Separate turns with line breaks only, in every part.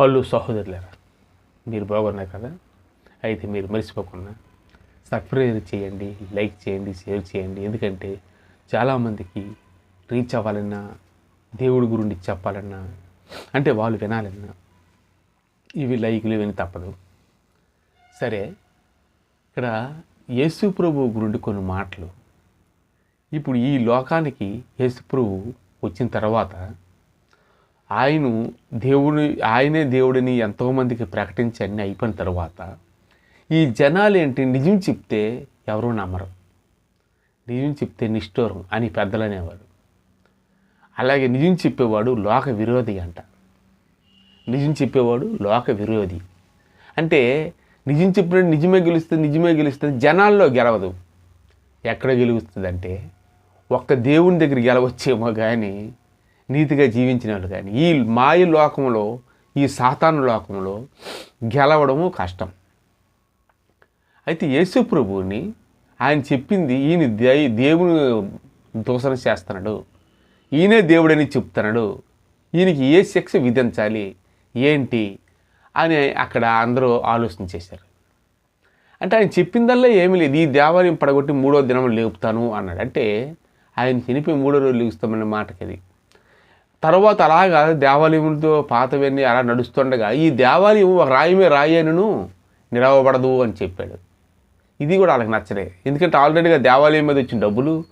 Hello సహోదరులారా మీరు బాగున్నారు కదా? అయితే మీరు మర్చిపోకుండా సబ్స్క్రైబ్ చేయండి లైక్ చేయండి షేర్ చేయండి. ఎందుకంటే చాలామందికి రీచ్ అవ్వాలన్నా దేవుడి గురించి చెప్పాలన్నా అంటే వాళ్ళు వినాలన్నా ఇవి లైకులు విని తప్పదు. సరే ఇక్కడ యేసు ప్రభు గురించి కొన్ని మాటలు. ఇప్పుడు ఈ లోకానికి యేసు ప్రభు వచ్చిన తర్వాత ఆయన దేవుని ఆయనే దేవుడిని ఎంతోమందికి ప్రకటించి అన్నీ అయిపోయిన తర్వాత ఈ జనాలు ఏంటి? నిజం చెప్తే ఎవరూ నమ్మరు. నిజం చెప్తే నిష్ఠూరం అని పెద్దలు అనేవాడు అలాగే నిజం చెప్పేవాడు లోక విరోధి అంట. నిజం చెప్పేవాడు లోక విరోధి. అంటే నిజం చెప్పినట్టు నిజమే గెలుస్తుంది నిజమే గెలుస్తుంది జనాల్లో గెలవదు. ఎక్కడ గెలుస్తుంది అంటే ఒక్క దేవుని దగ్గర గెలవచ్చేమో కానీ నీతిగా జీవించిన వాళ్ళు కానీ ఈ మాయ లోకంలో ఈ సాతాను లోకంలో గెలవడము కష్టం. అయితే యేసు ప్రభువుని ఆయన చెప్పింది ఈయన దే దేవుని దూషణ చేస్తున్నాడు. ఈయనే దేవుడని చెప్తున్నాడు. ఈయనకి ఏ శిక్ష విధించాలి? ఏంటి? అని అక్కడ అందరూ ఆలోచన చేశారు. అంటే ఆయన చెప్పిందల్లా ఏమీ లేదు. ఈ దేవాలయం పడగొట్టి మూడో దినం లేపుతాను అన్నాడు. అంటే ఆయన చనిపోయి మూడో రోజు లేపుతామనే మాటకి అది తర్వాత అలాగా దేవాలయంతో పాతవన్నీ అలా నడుస్తుండగా ఈ దేవాలయం ఒక రాయమే రాయనును నిలవబడదు అని చెప్పాడు. ఇది కూడా వాళ్ళకి నచ్చలే. ఎందుకంటే ఆల్రెడీగా దేవాలయం మీద వచ్చిన డబ్బులు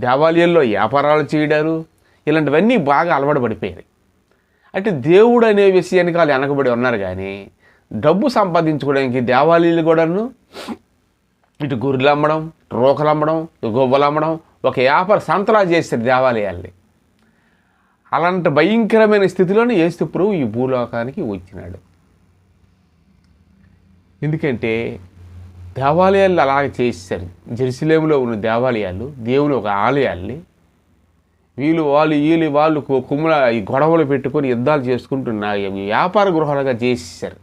దేవాలయంలో వ్యాపారాలు చేయడారు ఇలాంటివన్నీ బాగా అలవాటు పడిపోయాయి. అంటే దేవుడు అనే విషయానికి వాళ్ళు వెనకబడి ఉన్నారు కానీ డబ్బు సంపాదించుకోవడానికి దేవాలయాలు కూడాను ఇటు గొర్రెలు అమ్మడం రోకలు అమ్మడం గొవ్వలు అమ్మడం ఒక వ్యాపార సంతలా చేస్తారు దేవాలయాల్ని. అలాంటి భయంకరమైన స్థితిలోనే యేసు ప్రభు ఈ భూలోకానికి వచ్చినాడు. ఎందుకంటే దేవాలయాలు అలాగే చేశారు. జెరూసలేములో ఉన్న దేవాలయాలు దేవుని ఒక ఆలయాల్ని వీళ్ళు వాళ్ళు వీళ్ళు వాళ్ళు కుమ్మల ఈ గొడవలు పెట్టుకొని యుద్ధాలు చేసుకుంటున్న వ్యాపార గృహాలుగా చేసేసారు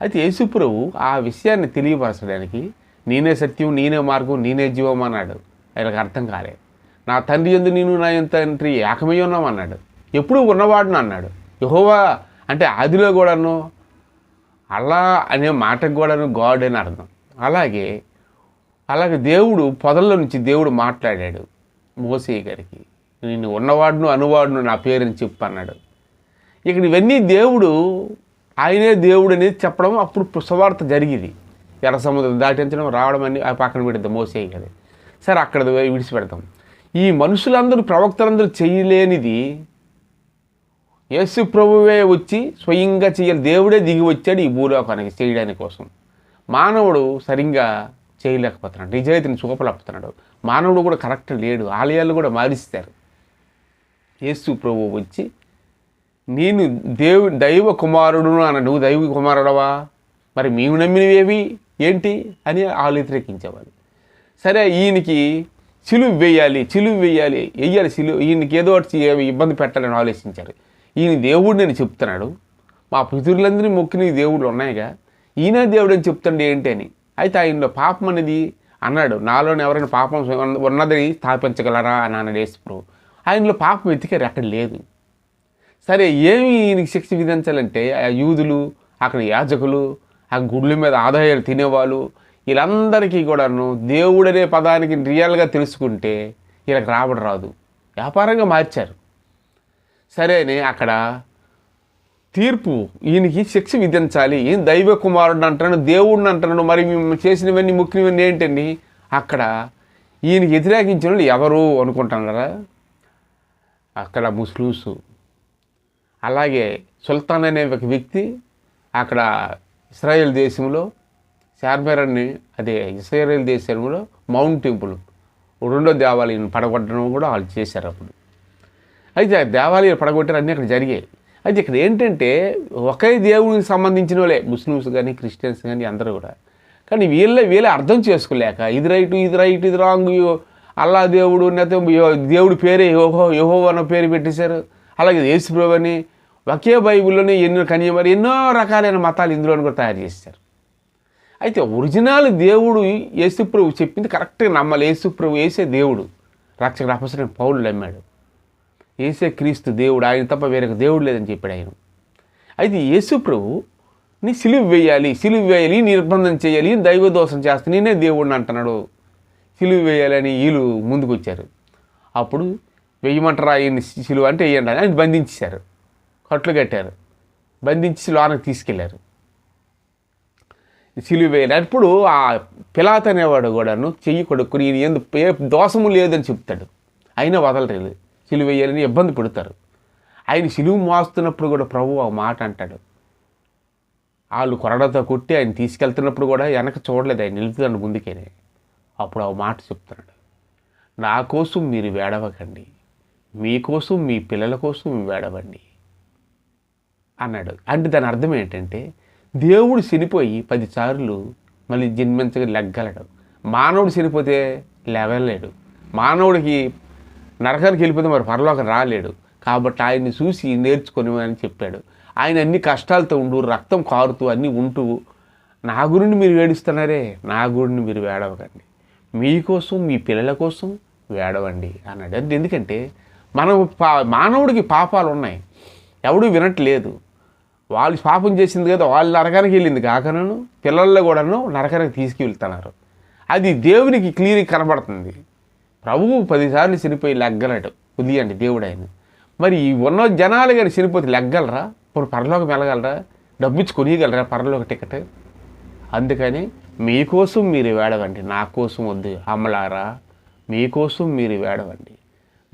అయితే యేసుప్రభు ఆ విషయాన్ని తెలియపరచడానికి నేనే సత్యం నేనే మార్గం నేనే జీవం అన్నాడు. ఆయనకు అర్థం కాలేదు నా తండ్రి ఎందు నేను నా ఎంత తండ్రి ఏకమై ఉన్నాం అన్నాడు. ఎప్పుడు ఉన్నవాడును అన్నాడు. యహోవా అంటే ఆదిలో కూడాను అలా అనే మాటకు కూడాను గాడ్ అని అర్థం. అలాగే అలాగే దేవుడు పొదల్లో నుంచి దేవుడు మాట్లాడాడు. మోసే గారికి నేను ఉన్నవాడును అనువాడును నా పేరుని చెప్పు అన్నాడు. ఇక్కడ ఇవన్నీ దేవుడు ఆయనే దేవుడు అనేది చెప్పడం అప్పుడు సువార్త జరిగింది. ఎర్ర సముద్రం దాటించడం రావడం అని ఆ పక్కన పెడతాం మోసే గారి. సరే అక్కడ విడిచిపెడతాం. ఈ మనుషులందరూ ప్రవక్తలందరూ చేయలేనిది యేసు ప్రభువే వచ్చి స్వయంగా చేయాలి. దేవుడే దిగి వచ్చాడు ఈ భూలోకానికి చేయడానికి కోసం. మానవుడు సరిగ్గా చేయలేకపోతున్నాడు. నిజాయితీని చూపలేకపోతున్నాడు మానవుడు కూడా కరెక్ట్ లేడు. ఆలయాలు కూడా మారిస్తారు. యేసు ప్రభు వచ్చి నేను దేవు దైవ కుమారుడును అన్న నువ్వు దైవ కుమారుడవా? మరి మేము నమ్మినవేవి ఏంటి? అని వాళ్ళు సరే ఈయనకి చిలువు వేయాలి చిలువు వేయాలి వెయ్యాలి చిలువు ఈయనకి ఏదో ఒకటి ఇబ్బంది పెట్టాలని ఆలోచించారు. ఈయన దేవుడు నేను చెప్తున్నాడు. మా పితురులందరినీ మొక్కిన దేవుళ్ళు ఉన్నాయిగా. ఈయన దేవుడు అని చెప్తుండే ఏంటి అని? అయితే ఆయనలో పాపం అనేది అన్నాడు. నాలోని ఎవరైనా పాపం ఉన్నదని స్థాపించగలరా అని అన్నాడు యేసుప్రభు. ఆయనలో పాపం వెతికారు అక్కడ లేదు. సరే ఏమి ఈయనకి శిక్ష విధించాలంటే ఆ యూదులు అక్కడ యాజకులు ఆ గుడ్ల మీద ఆదాయాలు తినేవాళ్ళు వీళ్ళందరికీ కూడాను దేవుడనే పదానికి రియల్గా తెలుసుకుంటే వీళ్ళకి రాబడి రాదు. వ్యాపారంగా మార్చారు. సరే అని అక్కడ తీర్పు ఈయనకి శిక్ష విధించాలి ఈయన దైవ కుమారుడు అంటాను దేవుడిని అంటున్నాడు మరి మేము చేసినవన్నీ ముఖ్యమైనవి ఏంటండి? అక్కడ ఈయనకి వ్యతిరేకించిన వాళ్ళు ఎవరు అనుకుంటున్నారా? అక్కడ ముస్లిమ్స్. అలాగే సుల్తాన్ అనే ఒక వ్యక్తి అక్కడ ఇస్రాయేల్ దేశంలో శార్మెరన్ని అదే ఇస్రాయేల్ దేశంలో మౌంట్ టెంపుల్ రెండో దేవాలయం పడగొట్టడం కూడా వాళ్ళు చేశారు అప్పుడు. అయితే ఆ దేవాలయం పడగొట్టారు అన్నీ అక్కడ జరిగాయి. అయితే ఇక్కడ ఏంటంటే ఒకే దేవునికి సంబంధించిన వాళ్ళే ముస్లిమ్స్ కానీ క్రిస్టియన్స్ కానీ అందరూ కూడా. కానీ వీళ్ళే వీళ్ళే అర్థం చేసుకోలేక ఇది రైట్ ఇది రైట్ ఇది రాంగ్ అల్లా దేవుడు లేకపోతే దేవుడు దేవుడి పేరే యోహో యోహో అన్న పేరు పెట్టేశారు. అలాగే యేసుప్రభు అని ఒకే బైబిల్లోనే ఎన్నో కన్యమరి ఎన్నో రకాలైన మతాలు ఇందులోని కూడా తయారు చేశారు. అయితే ఒరిజినల్ దేవుడు యేసుప్రభు చెప్పింది కరెక్ట్గా నమ్మాలి. యేసుప్రభు వేసే దేవుడు. రక్షకుడు అపసరైన పౌరులు నమ్మాడు. ఏసే క్రీస్తు దేవుడు. ఆయన తప్ప వేరొక దేవుడు లేదని చెప్పాడు ఆయన. అయితే యేసు నీ సిలువ వేయాలి. సిలువు వేయాలి. నిర్బంధం చేయాలి. దైవ దోషం చేస్తే నేనే దేవుడిని అంటున్నాడు. సిలువు వేయాలని వీళ్ళు ముందుకు వచ్చారు అప్పుడు వెయ్యమంటారా ఆయన సిలువ? అంటే వేయండి అని ఆయన బంధించేశారు. కట్లు కట్టారు. బంధించి లోనకి తీసుకెళ్ళారు. సిలువ ఆ పిలాత్ అనేవాడు కూడాను చెయ్యి కొడుకుని ఈయన ఎందు ఏ దోషము లేదని చెప్తాడు. అయినా వదలలేదు సిలువేయాలని ఇబ్బంది పెడతారు. ఆయన సిలువు మోస్తున్నప్పుడు కూడా ప్రభు ఆ మాట అంటాడు. వాళ్ళు కొరడతో కొట్టి ఆయన తీసుకెళ్తున్నప్పుడు కూడా వెనక చూడలేదు ఆయన నిలుపుతాడు ముందుకేనే. అప్పుడు ఆ మాట చెప్తున్నాడు. నా కోసం మీరు వేడవకండి. మీకోసం మీ పిల్లల కోసం వేడవండి. అన్నాడు. అంటే దాని అర్థం ఏంటంటే దేవుడు చనిపోయి పదిసార్లు మళ్ళీ జన్మించగా లెగ్గలడు. మానవుడు చనిపోతే లేవలేడు. మానవుడికి నరకానికి వెళ్ళిపోతే మరి పరలోకం రాలేడు. కాబట్టి ఆయన్ని చూసి నేర్చుకొని అని చెప్పాడు. ఆయన అన్ని కష్టాలతో ఉండు రక్తం కారుతూ అన్నీ ఉంటూ నా గురిని మీరు వేడిస్తున్నారే నా గురిని మీరు వేడవకండి మీకోసం మీ పిల్లల కోసం వేడవండి అన్నాడు. అంటే ఎందుకంటే మనం పా మానవుడికి పాపాలు ఉన్నాయి. ఎవడు వినట్లేదు. వాళ్ళు పాపం చేసింది కదా వాళ్ళు నరకానికి వెళ్ళింది కాకనను పిల్లల్లో కూడాను నరకానికి తీసుకువెళ్తున్నారు అది దేవునికి క్లియర్గా కనబడుతుంది. ప్రభువు పదిసార్లు చనిపోయి లెగ్గలడు. అంటే దేవుడు ఆయన మరి ఉన్న జనాలు కానీ చనిపోతే లెగ్గలరా? ఇప్పుడు పరలోకం వెళ్ళగలరా? డబ్బిచ్చి కొనియగలరా పరలోక టికెట్? అందుకని మీకోసం మీరు వేడవండి నా కోసం వద్దు. అమ్మలారా మీకోసం మీరు వేడవండి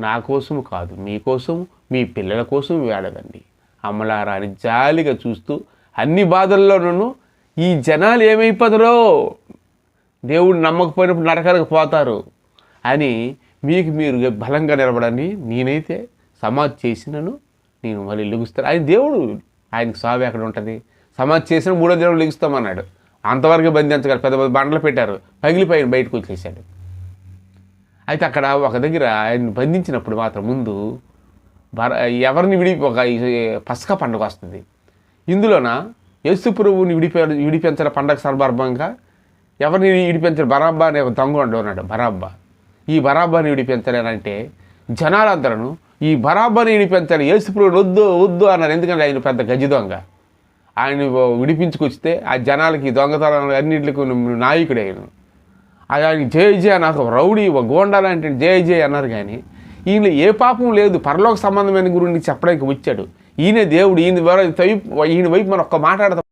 నా కోసం కాదు మీకోసం మీ పిల్లల కోసం వేడవండి అమలారా అని జాలిగా చూస్తూ అన్ని బాధల్లోనూ ఈ జనాలు ఏమైపోతారో? దేవుడు నమ్మకపోయినప్పుడు నరకాలకు పోతారు అని మీకు మీరు బలంగా నిలబడని నేనైతే సమాధి చేసినను నేను మళ్ళీ లెగుస్తాను. ఆయన దేవుడు ఆయనకు సావి ఎక్కడ ఉంటుంది? సమాధి చేసిన మూడో దేవుడు లెగుస్తామన్నాడు అంతవరకు బంధించగలరు పెద్ద పెద్ద బండలు పెట్టారు. పగిలిపోయిన బయటకు వచ్చేసాడు అయితే అక్కడ ఒక దగ్గర ఆయన బంధించినప్పుడు మాత్రం ముందు బర ఎవరిని విడి ఒక పసక పండుగ వస్తుంది. ఇందులోన? యేసు ప్రభువుని విడిపే విడిపించిన పండగ సందర్భంగా ఎవరిని విడిపించారు బరాబ్బా అనే ఒక దొంగ ఉండి ఉన్నాడు బరాబ్బా. ఈ బరాబ్బాని విడిపించాలంటే జనాలందరూ ఈ బరాబ్బాని విడిపించాలి యేసు వద్దు వద్దు అన్నారు. ఎందుకంటే ఆయన పెద్ద గజి దొంగ. ఆయన విడిపించుకొస్తే ఆ జనాలకి దొంగతనం అన్నింటికి నాయకుడు ఆయన ఆయన జయ జయ నాకు రౌడీ ఒక గోండా లాంటి జయ జయ అన్నారు కానీ ఈయన ఏ పాపం లేదు పరలోక సంబంధమైన గురించి చెప్పడానికి వచ్చాడు. ఈయనే దేవుడు ఈయన వైపు ఈయన వైపు మనం ఒక్క మాట్లాడతాం